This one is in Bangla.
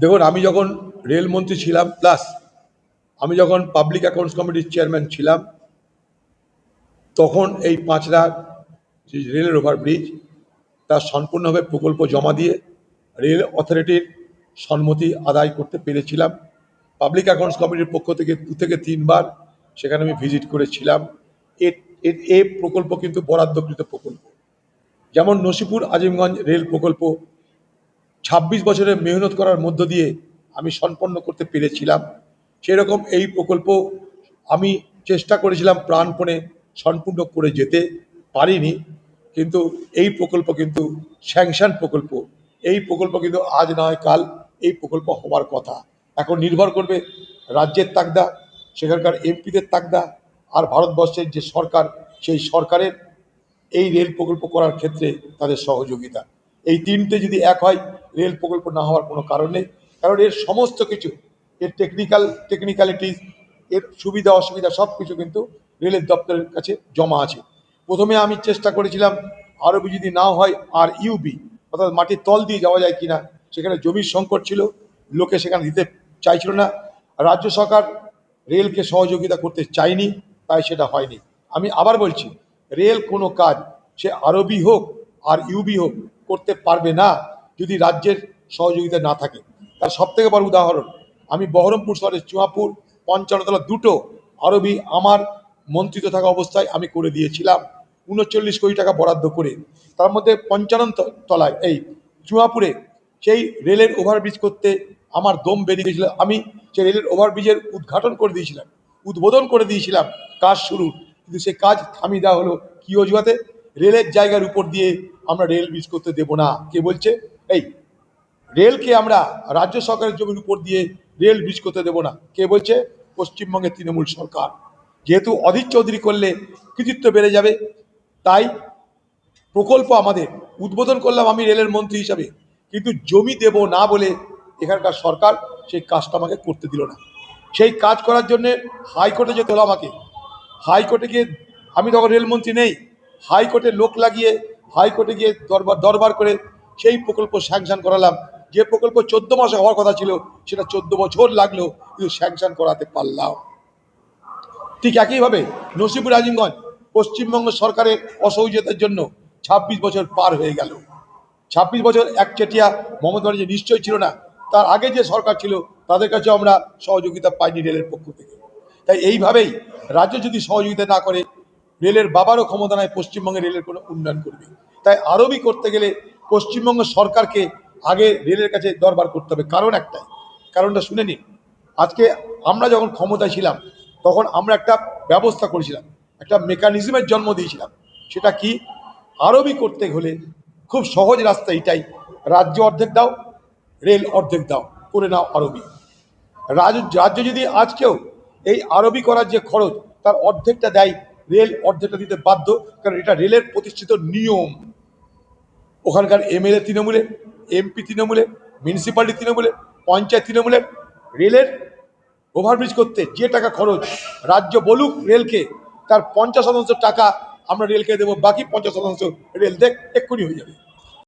দেখুন, আমি যখন রেলমন্ত্রী ছিলাম প্লাস আমি যখন পাবলিক অ্যাকাউন্টস কমিটির চেয়ারম্যান ছিলাম, তখন এই পাঁচরা যে রেলের ওভারব্রিজ তার সম্পূর্ণভাবে প্রকল্প জমা দিয়ে রেল অথরিটির সম্মতি আদায় করতে পেরেছিলাম। পাবলিক অ্যাকাউন্টস কমিটির পক্ষ থেকে দু থেকে তিনবার সেখানে আমি ভিজিট করেছিলাম। এ- এ প্রকল্প কিন্তু বরাদ্দকৃত প্রকল্প। যেমন নসিপুর আজিমগঞ্জ রেল প্রকল্প ছাব্বিশ বছরের মেহনত করার মধ্য দিয়ে আমি সম্পন্ন করতে পেরেছিলাম। সেরকম এই প্রকল্প আমি চেষ্টা করেছিলাম প্রাণপণে সম্পূর্ণ করে যেতে পারিনি। কিন্তু এই প্রকল্প কিন্তু স্যাংশন প্রকল্প। এই প্রকল্প কিন্তু আজ নয় কাল এই প্রকল্প হওয়ার কথা। এখন নির্ভর করবে রাজ্যের তাগদা, সেখানকার এমপিদের তাগদা আর ভারতবর্ষের যে সরকার, সেই সরকারের এই রেল প্রকল্প করার ক্ষেত্রে তাদের সহযোগিতা। এই তিনটে যদি এক হয় রেল প্রকল্প না হওয়ার কোনো কারণ নেই। কারণ এর সমস্ত কিছু, এর টেকনিক্যাল টেকনিক্যালিটিস এর সুবিধা, অসুবিধা সব কিছু কিন্তু রেলের দপ্তরের কাছে জমা আছে। প্রথমে আমি চেষ্টা করেছিলাম আরও যদি না হয় আর ইউবি অর্থাৎ মাটির তল দিয়ে যাওয়া যায় কিনা, সেখানে জমির সংকট ছিল, লোকে সেখানে দিতে চাইছিল না। রাজ্য সরকার রেলকে সহযোগিতা করতে চায়নি, তাই সেটা হয়নি। আমি আবার বলছি, রেল কোনো কাজ, সে আরবি হোক আর ইউবি হোক, করতে পারবে না। যদি রাজ্যের সহযোগিতা না থাকে। তার সব থেকে বড় উদাহরণ, আমি বহরমপুর শহরের চুয়াপুর পঞ্চান্নতলা দুটো আরবি আমার মন্ত্রিত্ব থাকা অবস্থায় আমি করে দিয়েছিলাম। উনচল্লিশ কোটি টাকা বরাদ্দ করে। তার মধ্যে পঞ্চান্ন তলায় এই চুয়াপুরে সেই রেলের ওভারব্রিজ করতে আমার দম বেরিয়ে গেছিল আমি সেই রেলের ওভারব্রিজের উদ্ঘাটন করে দিয়েছিলাম, উদ্বোধন করে দিয়েছিলাম, কাজ শুরু। কিন্তু সে কাজ থামিয়ে দেওয়া হলো কি অজুহাতে? রেলের জায়গার উপর দিয়ে আমরা রেল ব্রিজ করতে দেবো না। কে বলছে? এই, রেলকে আমরা রাজ্য সরকারের জমির উপর দিয়ে রেল ব্রিজ করতে দেবো না। কে বলছে? পশ্চিমবঙ্গের তৃণমূল সরকার। যেহেতু অধীর চৌধুরী করলে কৃতিত্ব বেড়ে যাবে, তাই প্রকল্প আমাদের উদ্বোধন করলাম আমি রেলের মন্ত্রী হিসাবে। কিন্তু জমি দেব না বলে এখানকার সরকার সেই কাজটা আমাকে করতে দিল না। সেই কাজ করার জন্যে হাইকোর্টে যেতে হলো আমাকে। হাইকোর্টে গিয়ে আমি তখন রেলমন্ত্রী নেই। হাইকোর্টে লোক লাগিয়ে হাইকোর্টে গিয়ে দরবার দরবার করে সেই প্রকল্প স্যাংশন করালাম। যে প্রকল্প চোদ্দ মাসে হওয়ার কথা ছিল, সেটা চোদ্দ বছর লাগল কিন্তু স্যাংশন করাতে পারলাম। ঠিক একইভাবে নসিবুর আজিমগঞ্জ পশ্চিমবঙ্গ সরকারের অসহযোগিতার জন্য ছাব্বিশ বছর পার হয়ে গেল। ছাব্বিশ বছর একচেটিয়া মমতা ব্যানার্জি নিশ্চয় ছিল না। তার আগে যে সরকার ছিল, তাদের কাছে আমরা সহযোগিতা পাইনি রেলের পক্ষ থেকে। তাই এইভাবেই রাজ্য যদি সহযোগিতা না করে, রেলের বাবারও ক্ষমতা নয় পশ্চিমবঙ্গে রেলের কোনো উন্নয়ন করবে। তাই আরবি করতে গেলে পশ্চিমবঙ্গ সরকারকে আগে রেলের কাছে দরবার করতে হবে। কারণ একটাই, কারণটা শুনে নিন। আজকে আমরা যখন ক্ষমতায় ছিলাম, তখন আমরা একটা ব্যবস্থা করেছিলাম, একটা মেকানিজমের জন্ম দিয়েছিলাম। সেটা কি? আরবি করতে হলে খুব সহজ রাস্তা এটাই। রাজ্য অর্ধেক দাও, রেল অর্ধেক দাও, করে নাও আরবি। রাজ্য যদি আজকেও এই আরবি করার যে খরচ, তার অর্ধেকটা দেয়, রেল অর্ধেকটা দিতে বাধ্য, কারণ এটা রেলের প্রতিষ্ঠিত নিয়ম। ওখানকার এমএলএ তৃণমূলের এমপি তৃণমূলের মিউনিসিপ্যালিটি তৃণমূলের পঞ্চায়েত তৃণমূলের রেলের ওভারব্রিজ করতে যে টাকা খরচ রাজ্য বলুক রেলকে, তার পঞ্চাশ শতাংশ টাকা আমরা রেলকে দেবো, বাকি পঞ্চাশ শতাংশ রেল দেখ, এক্ষুনি হয়ে যাবে।